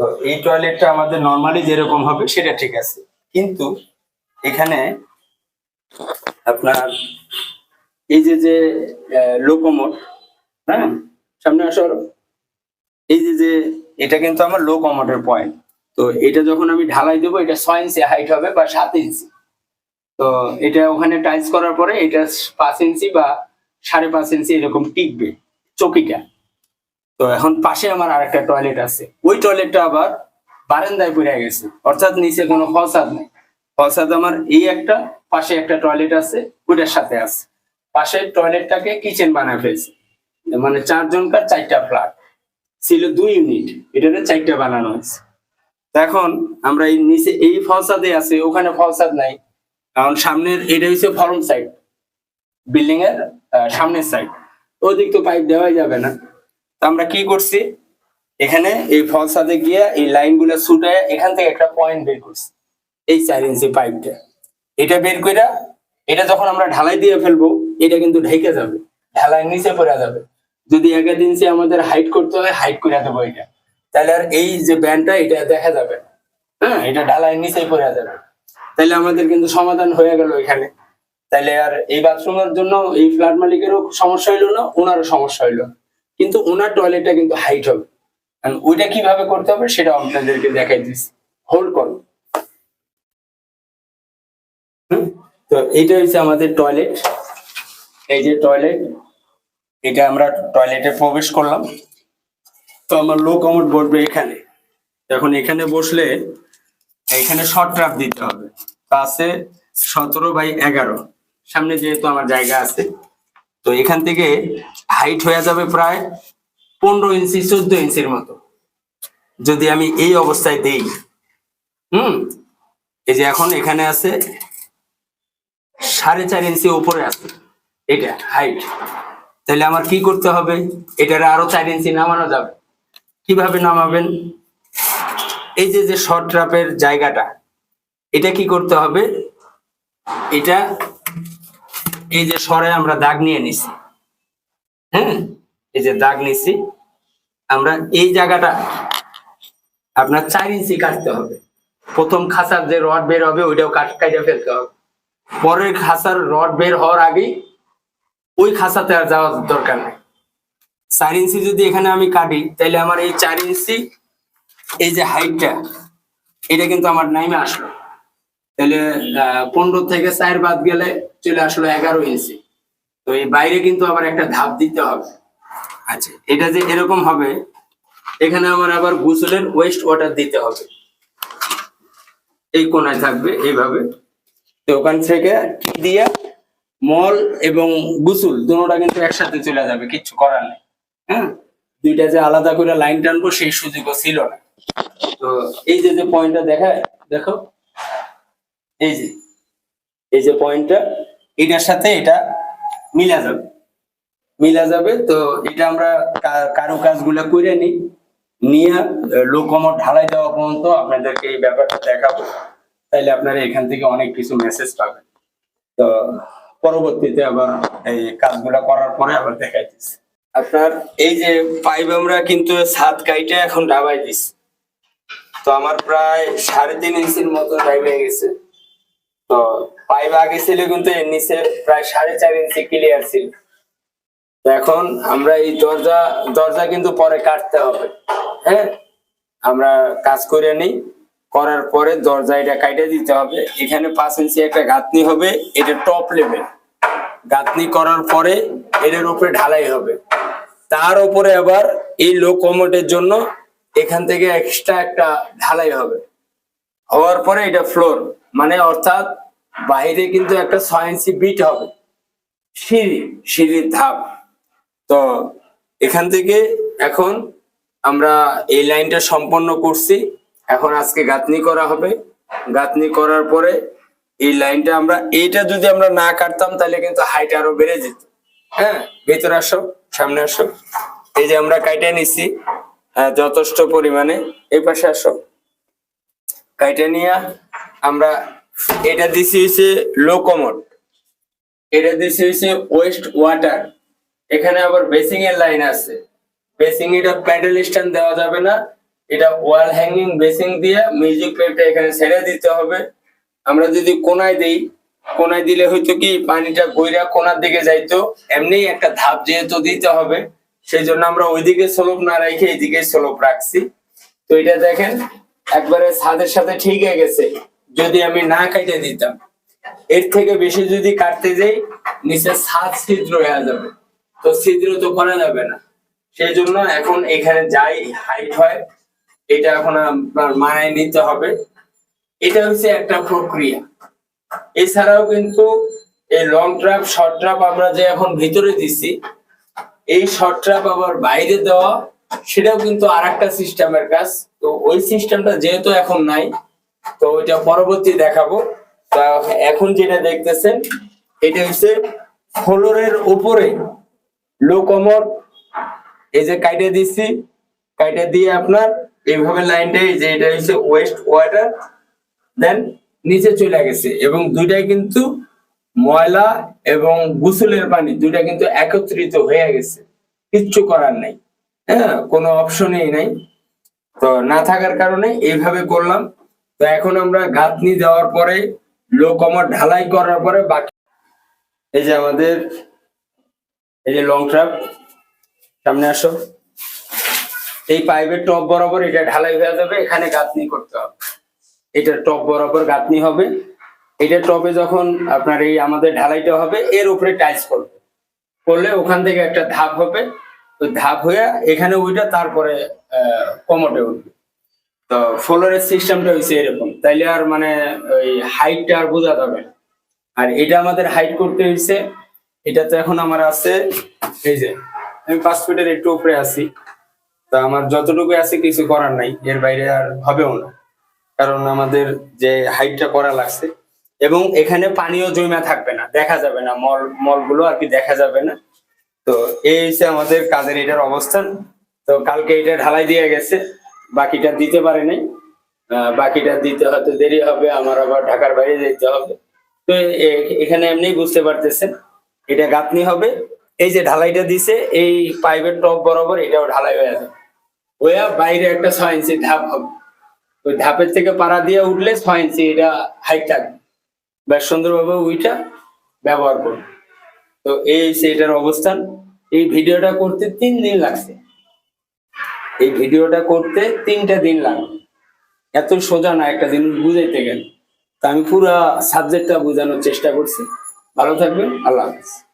তো এই টয়লেটটা আমাদের নর্মালি যেরকম হবে সেটা ঠিক আছে। কিন্তু এখানে আপনার এই যে যে লোকোমোট হ্যাঁ? সামনে আসো আরও। এই যে যে, এটা কিন্তু আমার লো কমোটের পয়েন্ট তো এটা যখন আমি ঢালাই দেবো, এটা ছয় ইঞ্চি হাইট হবে বা সাত ইঞ্চি। তো এটা ওখানে টাইলস করার পরে এটা পাঁচ ইঞ্চি বা সাড়ে পাঁচ ইঞ্চি এরকম টিকবে, চকিটা। তো এখন পাশে আমার আরেকটা টয়লেট আছে। ওই টয়লেটটা আবার বারান্দায় পড়ে গেছে। অর্থাৎ নিচে কোনো ফসাদ নেই। ফসাদ আমার এই একটা, পাশে একটা টয়লেট আছে, ওইটার সাথে আছে। পাশের টয়লেটটাকে কিচেন বানায় ফেলছে। মানে চারজনকার চারটা ফ্ল্যাট ছিল দুই ইউনিট এটাতে চারটা বানানো হয়েছে। এখন আমরা এই নিচে এই ফলসাদে আছে, ওখানে ফলসাদ নাই। কারণ সামনের, এটা হচ্ছে ফরম সাইড বিল্ডিং এর সামনের সাইড ওদিক তো পাইপ দেওয়াই যাবে না। আমরা কি করছি? এখানে এই ফলসাদে গিয়ে এই লাইনগুলো ছুটে এখান থেকে একটা পয়েন্ট বের করছি। এই চার ইঞ্চি পাইপটা এটা বের করে এটা যখন আমরা ঢালাই দিয়ে ফেলব, এটা কিন্তু ঢেকে যাবে। ঢালাই নিচে পড়ে যাবে। যদি এক ইঞ্চি আমাদের হাইট করতে হয় হাইট করে দেবো এটা। তাহলে আর এই যে ব্যান্ডটা এটা দেখা যাবে হ্যাঁ এটা ঢালাই নিচেই পড়ে যাবে। তাহলে আমাদের কিন্তু সমাধান হয়ে গেল এখানে। তাহলে আর এই বাথরুমের জন্য এই ফ্ল্যাট মালিকেরও সমস্যা হইল না, ওনারও সমস্যা হইল না। কিন্তু ওনার টয়লেটটা কিন্তু হাইট হবে। ওইটা কীভাবে করতে হবে সেটা আপনাদেরকে দেখাই দিচ্ছি হোল্ড করো। তো এইটা হচ্ছে আমাদের টয়লেট এই যে টয়লেট এটা আমরা টয়লেটে প্রবেশ করলাম। তো আমার লো কমোড বসবে এখানে। এখন এখানে বসলে এখানে শর্ট ট্রাপ দিতে হবে। তা আছে সতেরো বাই এগারো। সামনে যেহেতু আমার জায়গা আছে তো এখান থেকে হাইট হয়ে যাবে প্রায় পনেরো ইঞ্চি, চোদ্দ ইঞ্চির মতো। যদি আমি এই অবস্থায় দেই, হুম, এই যে এখন এখানে আছে সাড়ে চার ইঞ্চি উপরে আছে, এটা হাইট তাহলে আমার কি করতে হবে? এটার আরও চার ইঞ্চি নামানো যাবে। কীভাবে নামাবেন? এই যে যে শর্ট ট্রাপের জায়গাটা, এটা কি করতে হবে? এটা এই যে সরে আমরা দাগ নিয়ে নিছি হ্যাঁ? এই যে দাগ নিছি, আমরা এই জায়গাটা আপনার চার ইঞ্চি কাটতে হবে। প্রথম খাঁচার যে রড বের হবে, ওইটাও কাট, কাটে ফেলতে হবে। পরের খাঁচার রড বের হওয়ার আগেই ওই খাঁচাতে আর যাওয়ার দরকার নেই। চার ইঞ্চি যদি এখানে আমি কাটি তাহলে আমার এই চার ইঞ্চি, এই যে হাইটটা, এটা কিন্তু আমার নাইমে আসলো। তাহলে পনেরো থেকে চার বাদ গেলে চলে আসলো এগারো ইঞ্চি তো এই বাইরে কিন্তু আবার একটা ধাপ দিতে হবে। আচ্ছা। এটা যে এরকম হবে এখানে আমার আবার গুসলের ওয়েস্ট ওয়াটার দিতে হবে। এই কোনায় থাকবে এইভাবে। তো ওখান থেকে কি দিয়া মল এবং গুসুল দুটোটা কিন্তু একসাথে চলে যাবে কিচ্ছু করার নেই। হ্যাঁ? দুইটা যে আলাদা করে লাইন টানবো সেই সুযোগও ছিল না। তো এই যে যে পয়েন্টটা দেখায় দেখো। এই যে এই যে পয়েন্টটা এটার সাথে এটা মিলা যাবে। মিলা যাবে, তো এটা আমরা কারও কাজগুলো করে নিই। নিয়ে লোকমত ঢালাই দেওয়া পর্যন্ত আপনাদেরকে এই ব্যাপারটা দেখাবো। তাইলে আপনারা এখান থেকে অনেক কিছু মেসেজ পাবেন। তো পরবর্তীতে আবার এই কাজগুলা করার পরে আবার দেখাইতেছি। আপনার এই যে পাইপ আমরা কিন্তু সাত কাইটে এখন ডাবাই দিছি। তো আমার প্রায় সাড়ে তিন ইঞ্চির মতো টাইম হয়ে গেছে। তো পাইপ আগে ছিল কিন্তু এর নিচে প্রায় সাড়ে চার ইঞ্চি ক্লিয়ার ছিল। এখন আমরা এই দরজা দরজা কিন্তু পরে কাটতে হবে। হ্যাঁ? আমরা কাজ করে নিই। করার পরে দরজা এটা কাটে দিতে হবে। এখানে পাঁচ ইঞ্চি একটা গাঁথনি হবে, এটা টপ লেভেল গাঁথনি করার পরে এটার উপরে ঢালাই হবে। তার উপরে আবার এই লো কমোটের জন্য এখান থেকে এক্সট্রা একটা ঢালাই হবে। হওয়ার পরে এটা ফ্লোর মানে অর্থাৎ বাইরে কিন্তু একটা ইঞ্চি বিট হবে। সিঁড়ি, সিঁড়ির ধাপ। তো এখান থেকে এখন আমরা এই লাইনটা সম্পন্ন করছি। এখন আজকে গাঁথনি করা হবে। গাঁথনি করার পরে এই লাইনটা আমরা, এইটা যদি আমরা না কাটতাম তাহলে কিন্তু হাইট আরও বেড়ে যেত। হ্যাঁ ভেতরে আসো, সামনে আসো। এই যে আমরা কাইটে নিছি যথেষ্ট পরিমাণে। এই পাশে আসো। কাইটে নিয়ে আমরা এটা দিছি হচ্ছে লো কমোড এটা দিছি হচ্ছে ওয়েস্ট ওয়াটার এখানে আবার বেসিং এর লাইন আছে। বেসিং এটা প্যাডেল স্ট্যান্ড দেওয়া যাবে না। এটা ওয়াল হ্যাঙ্গিং বেসিং দিয়ে মিউজিক প্লেটটা এখানে ছেড়ে দিতে হবে। আমরা যদি কোনায় দেই, কোনায় দিলে হয়তো কি পানিটা গইরা কোনার দিকে যাইতো। এমনি একটা ধাপ যেহেতু দিতে হবে সেই জন্য আমরা ওইদিকে স্লোপ না রেখে এইদিকে স্লোপ রাখছি। তো এটা দেখেন, একবারে ছাদের সাথে ঠিক হয়ে গেছে। যদি আমি না কাটে দিতাম, এর থেকে বেশি যদি কাটতে যাই, নিচে ছাদ ছিদ্র হয়ে যাবে। তো ছিদ্র তো করা যাবে না। সেই জন্য এখন এখানে যাই হাইট হয়, এটা এখন আপনার মানায় নিতে হবে। এটা হচ্ছে একটা প্রক্রিয়া। এছাড়াও কিন্তু এই লং ট্রাপ শর্ট ট্রাপ আমরা যে এখন ভিতরে দিছি, এই শর্ট ট্রাপ আবার বাইরে দেওয়া, সেটাও কিন্তু আর একটা সিস্টেমের কাজ। তো ওই সিস্টেমটা যেহেতু এখন নাই তো ওইটা পরবর্তী দেখাবো। তা এখন যেটা দেখতেছেন, এটা হচ্ছে ফ্লোরের উপরে লো কমর এই যে কাইটে দিচ্ছি, কাইটে দিয়ে আপনার এইভাবে লাইনটা, এই যে এটা হচ্ছে ওয়েস্ট ওয়াটার দেন নিচে চলে গেছে এবং দুইটাই কিন্তু ময়লা এবং গোসলের পানি, দুইটা কিন্তু একত্রিত হয়ে গেছে। কিচ্ছু করার নাই। হ্যাঁ কোনো অপশনই নাই। তো না থাকার কারণে এইভাবে করলাম। তো এখন আমরা গাঁথনি দেওয়ার পরে লো কমর ঢালাই করার পরে বাকি এই যে আমাদের, এই যে লং ট্রাপ সামনে আসো। এই পাইপের টপ বরাবর এটা ঢালাই হয়ে যাবে, এখানে গাঁথনি করতে হবে। এটা টপ বরাবর গাঁথনি হবে। এটা টপে যখন আপনার এই আমাদের ঢালাইটা হবে, এর উপরে টাইলস করবে করলে ওখান থেকে একটা ধাপ হবে। ওই ধাপ হয়ে এখানে ওইটা তারপরে কমটে উঠবে। তো ফ্লোরের সিস্টেমটা হয়েছে এরকম। তাইলে আর মানে ওই হাইটটা আর বোঝা যাবে আর এটা আমাদের হাইট করতে হয়েছে এটা তো এখন আমার আছে, এই যে, আমি পাঁচ ফিটের একটু উপরে আছি। তা আমার যতটুকু আছে কিছু করার নাই, এর বাইরে আর হবেও না। কারণ আমাদের যে হাইটটা করা লাগছে, এবং এখানে পানিও জমা থাকবে না, দেখা যাবে না, মল, মলগুলো আর কি দেখা যাবে না। তো এই হচ্ছে আমাদের কাজের এটার অবস্থান। তো কালকে এটা ঢালাই দিয়ে গেছে। বাকিটা দিতে পারে নাই। বাকিটা দিতে হয়তো দেরি হবে, আমার আবার ঢাকার বাইরে যেতে হবে। তো এখানে এমনি বুঝতে পারতেছেন, এটা গাঁথনি হবে। এই যে ঢালাইটা দিছে, এই পাইপের টপ বরাবর এটাও ঢালাই হয়ে যাবে। ওয়া বাইরে একটা ছয় ইঞ্চি ধাপ হবে। ওই ধাপের থেকে পাড়া দিয়ে উঠলে ছয় ইঞ্চি এটা হাইট থাকবে। বেশ সুন্দরভাবে ওইটা ব্যবহার করবে তো এই হচ্ছে এটার অবস্থান। এই ভিডিওটা করতে তিন দিন লাগছে। এই ভিডিওটা করতে তিনটা দিন লাগবে এত সোজা না, একটা জিনিস বুঝাইতে গেলে। তা আমি পুরো সাবজেক্টটা বোঝানোর চেষ্টা করছি। ভালো থাকবেন, আল্লাহ হাফিজ।